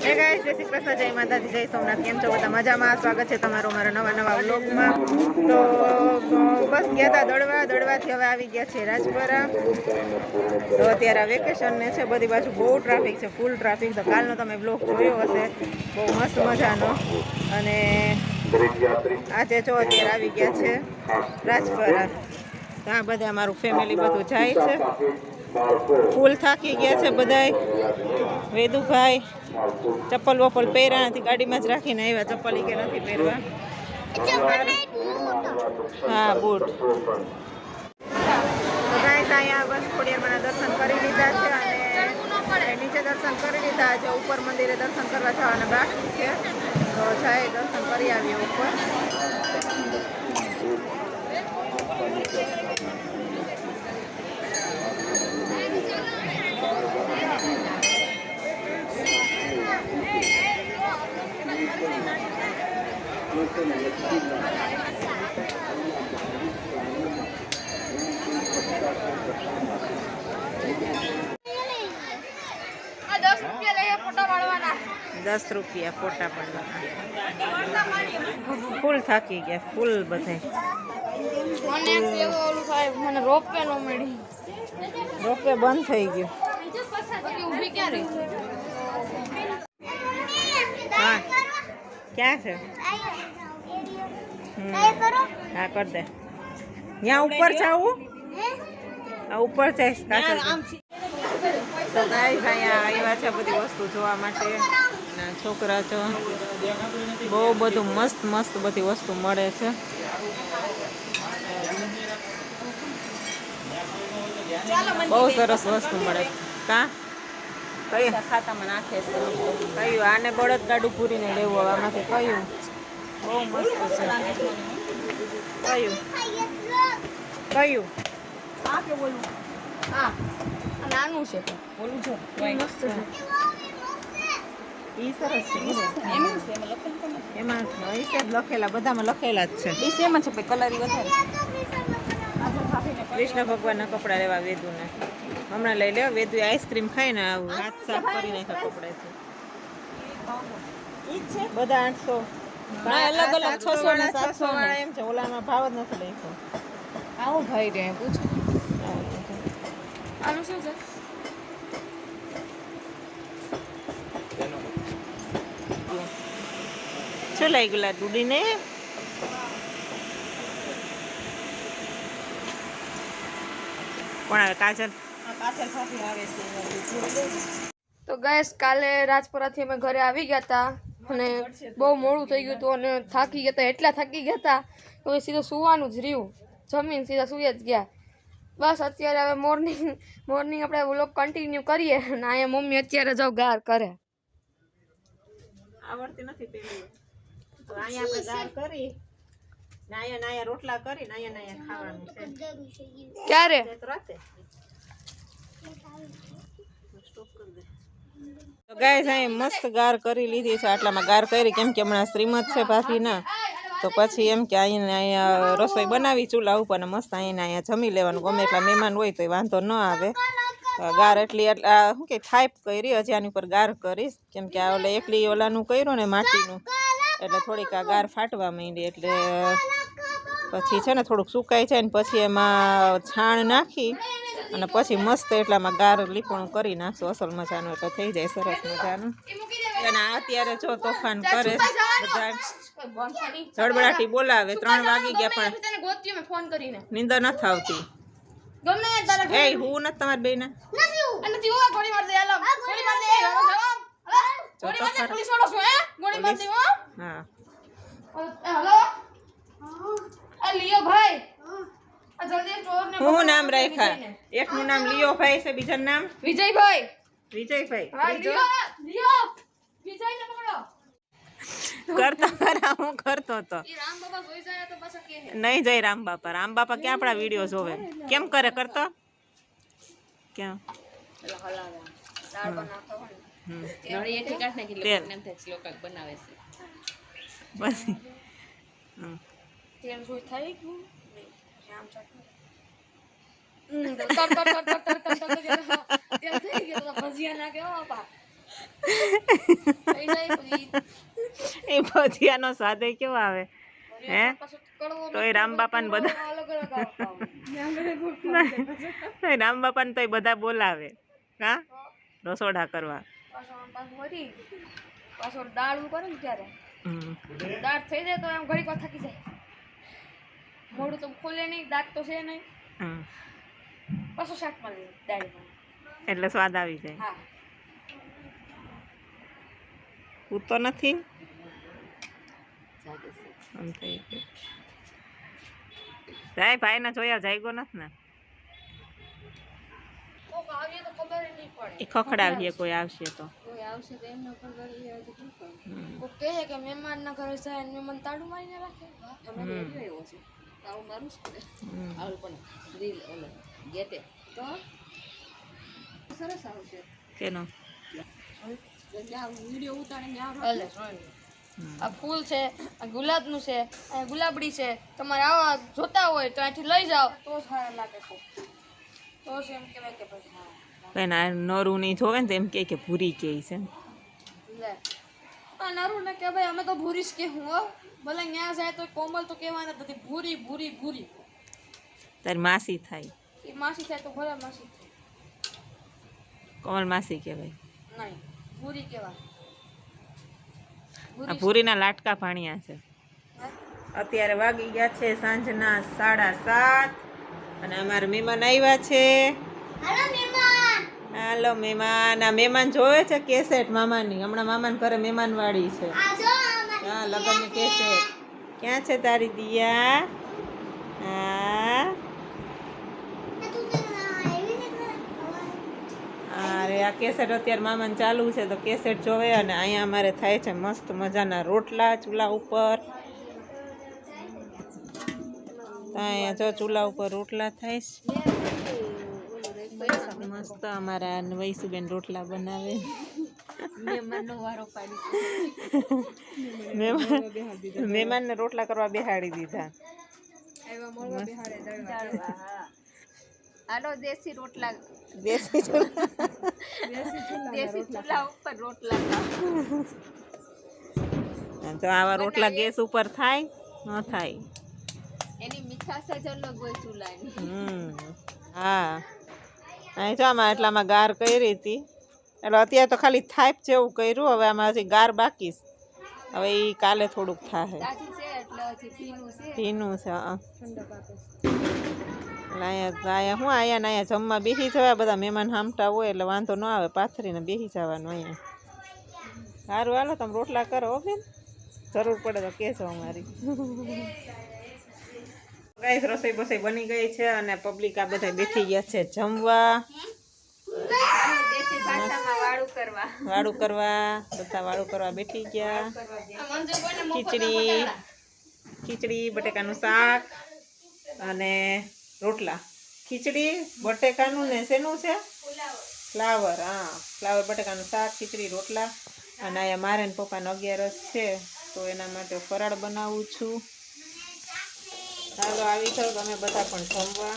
હે ગાઈસ જય શ્રી કૃષ્ણ, જય માતાજી, જય સોમનાથ. કેમ છો બધા? મજામાં? સ્વાગત છે તમારું મારા નવા નવા વ્લોગમાં. તો બસ ગયા હતા દડવા. દડવાથી હવે આવી ગયા છે રાજપરા. તો અત્યારે વેકેશન ને છે, બધી બાજુ બહુ ટ્રાફિક છે ફૂલ ટ્રાફિક તો કાલનો તમે બ્લોગ જોયો હશે. બહુ મસ્ત મજાનો. અને આજે જો અત્યારે આવી ગયા છે રાજપરા. ત્યાં બધા અમારું ફેમિલી બધું જાય છે. ફૂલ થાકી ગયા છે બધાય. વેદુભાઈ ચપ્પલ વપ્પલ પહેર્યા નથી, ગાડીમાં જ રાખીને આવ્યા, ચપ્પલ કે નથી પહેરવા. હા, બૂટ. અહીંયા બસ ખોડિયારના દર્શન કરી લીધા છે અને નીચે દર્શન કરી લીધા, આજે ઉપર મંદિરે દર્શન કરવા જવાના બાકી છે. તો જાય દર્શન કરી આવીએ ઉપર આ દસ રૂપિયા લઈએ ફોટો પાડવાના દસ રૂપિયા ફોટા પડવાના. ફૂલ થાકી ગયા ફૂલ બધા. મને રોપવે નો મળી. રોપવે બંધ થઈ ગયું. ઊભી હા ક્યાં છે. હા કર દે. ત્યાં ઉપર જાવું આ ઉપર જઈશ કાચલ તો ગાઈસ અહીંયા આવ્યા છે બધી વસ્તુ જોવા માટે. અને છોકરા છો બહુ બધું મસ્ત મસ્ત બધી વસ્તુ મળે છે. બહુ સરસ વસ્તુ મળે. કા? કયું? ખાતામાં નાખે છે. કયું? આને બળદ ગાડું પૂરીને લેવું હવે આમાંથી કયું? બહુ મસ્ત છે. કયું? કયું? આ કે બોલું આ. નાનું છે. બોલું છે મસ્ત છે. ઈ સરસ છે એમાં લખેલા બધામાં લખેલા જ છે. ઈ સેમ છે કલર વધારે કૃષ્ણ ભગવાનના કપડા લેવા વેદુને. હમણાં લઈ લેવા વેદુ આઈસ્ક્રીમ ખાઈને આવું હાથ સાફ કરી નાખ્યા છે? બધા આઠસો. અલગ અલગ છસો ને 700 એમ છે ઓલામાં ભાવ જ નથી લખ્યો આવો ભાઈ રે પૂછો. આનું શું છે? શું લઈ ગયેલા ડુડીને. કોણ આવે? કાજલ? તો ગેસ કાલે રાજપરાથી અમે ઘરે આવી ગયા હતા અને બહુ મોડું થઈ ગયું હતું અને થાકી ગયા હતા એટલા થાકી ગયા હતા તો હવે સીધું સુવાનું જ રહ્યું. જમીન સીધા સુઈ જ ગયા. બસ અત્યારે હવે મોર્નિંગ મોર્નિંગ આપણે વ્લોગ કન્ટિન્યુ કરીએ અને અહીંયા મમ્મી અત્યારે જાવ ગાર કરે. આવડતી નથી પેલી તો અહીંયા આપણે કરી. નાયા નાયા રોટલા કરી નાયા નાયા ખાવાનું છે. ક્યારે? રાતે. તો ગાય સાહેબ મસ્ત ગાર કરી લીધી છે. આટલામાં ગાર કરી કેમ કે હમણાં શ્રીમદ છે ભાભીના તો પછી એમ કે અહીંયા અહીંયા રસોઈ બનાવી ચૂલા ઉપર ને મસ્ત અહીંયા અહીંયા જમી લેવાનું. ગમે એટલા મહેમાન હોય તો વાંધો ન આવે. ગાર એટલી એટલા શું કે થાઈપ કરી હજી આની ઉપર ગાર કરીશ કેમ કે આ ઓલે એકલી ઓલાનું કર્યું ને માટીનું. એટલે થોડીક આ ગાર ફાટવા માંડી એટલે પછી છે ને થોડુંક સુકાય છે ને પછી એમાં છાણ નાખી અને પછી મસ્ત એટલામાં ગાર લીપણું કરી નાખશું. અસલ મજાનું એટલે થઈ જાય સરસ મજાનું. અને આ અત્યારે જો તોફાન કરે બધા જડબડાટી બોલાવે. ત્રણ વાગી ગયા પણ નીંદર નથી આવતી. ગમે એ હું નથી તમારી બેના. દે દે હાલો હાલો ગોળી પોલીસ વાળો છું હે? ગોળી માર હો? હા. એ આ લિયો ભાઈ. આ જલ્દી ચોર ને હું નામ રાખ્યા? એકનું નામ લિયો ભાઈ છે બીજાનું નામ? વિજયભાઈ. વિજયભાઈ. હા લિયો લિયો વિજય ને પકડો. કરતો ખરા હું કરતો તો ઈ રામ બાબા જોઈ જાય તો પાછા કે નહીં જઈ રામ બાપા. રામ બાપા ક્યાં આપણા વીડિયો જોવે? કેમ કરે કરતો? કેમ? નળી એક કાઢ નાખી એટલે એમ થાય શ્લોકાક બનાવે છે. બસ તેલ કોઈ થઈ ગયું રામ એ ભજીયાનો કેવો આવે? હે? તો એ રામ બાપાને બધા રામ બાપાને તો બધા બોલાવે. હા. રસોડા કરવા. પાછો આમ પાછું વળી પાછો દાળ ઉપર ને ત્યારે. દાંત થઈ જાય તો એમ ઘડીક વાર થાકી જાય. મોઢું તો ખોલે નહીં દાંત તો છે નહીં. પાછું શાક મારી દાળમાં. એટલે સ્વાદ આવી જાય. હા. હું તો નથી. આમ થઈ ગયું. જાય ભાઈને જોયા જાયગો નથી ને કોક આવીએ તો ખબર ય નહીં પડે એ ખખડાવીએ કોઈ આવશે તો. કોઈ આવશે તો એમનો પણ ઘરે આવે તો શું કરવું? હમ. કોક કહે કે મહેમાનના ઘરે જાય ને મહેમાન તાળું મારીને રાખે. હમ. હમ. કેનો? ભલે, આ ફૂલ છે આ ગુલાબનું છે આ ગુલાબડી છે. તમારે આવા જોતા હોય તો અહીંથી લઈ જાઓ. તો સારા લાગે ખૂબ તો આ નરું નહીં જોવે ને તો એમ કે કે ભૂરી કે છે ને આ નરું ને કે ભાઈ અમે તો ભૂરીશ કે હું હો ભલે ત્યાં જાય તો કોમલ તો કહેવાના જ નથી ભૂરી ભૂરી ભૂરી તારી માસી થાય એ માસી થાય તો ભલે માસી થાય કોમલ માસી કહેવાય નહીં ભૂરી કહેવાય આ ભૂરી ભૂરીના લાટકા ભાણિયા છે અત્યારે વાગી ગયા છે સાંજના સાડા સાત અને અમારા મહેમાન આવ્યા છે. હાલો મહેમાન. આ મહેમાન જોવે છે કેસેટ મામાની. હમણાં મામાને ઘરે મહેમાન વાળી છે હા લગ્નની કેસેટ. ક્યાં છે તારી દિયા? હા. અરે આ કેસેટ અત્યારે મામાને ચાલુ છે તો કેસેટ જોવે અને અહીંયા અમારે થાય છે મસ્ત મજાના રોટલા ચૂલા ઉપર. તો અહીંયા જો ચૂલા ઉપર રોટલા થાય છે. મસ્ત અમારા વૈસુબેન રોટલા બનાવે. મહેમાન મહેમાનને રોટલા કરવા બેહાડી દીધા. હાલો દેશી રોટલા. દેશી ચૂલા. દેશી ચૂલા ઉપર રોટલા. તો આવા રોટલા ગેસ ઉપર થાય? ન થાય. એની મીઠાશ જ અલગ હોય ચૂલાની. હમ હા. અહીં જો આમાં એટલામાં ગાર કરી હતી. એટલે અત્યારે તો ખાલી થાપ જેવું કર્યું હવે આમાં હજી ગાર બાકી હવે એ કાલે થોડુંક થાય ભીનું છે. હા. એટલે અહીંયા અહીંયા હું અહીંયા ને અહીંયા જમવા બેસી જવા બધા મહેમાન હામટા હોય એટલે વાંધો ન આવે પાથરીને બેસી જવાનું અહીંયા. સારું હાલો તમે રોટલા કરો બેન. જરૂર પડે તો કહેજો અમારી. ગાઈસ રસોઈ બસોઈ બની ગઈ છે અને પબ્લિક આ બધા બેઠી ગયા છે જમવા. વાળું કરવા, બધા વાળું કરવા બેઠી ગયા. ખીચડી ખીચડી, બટેકાનું શાક અને રોટલા. ખીચડી, બટેકાનું ને શેનું છે? ફ્લાવર, હા, ફ્લાવર, બટેકાનું શાક, ખીચડી, રોટલા. અને અહીંયા મારે ને પપ્પાનો અગિયારસ છે, તો એના માટે ફરાળ બનાવું છું. ચાલો આવી જાઓ તમે બધા પણ જમવા.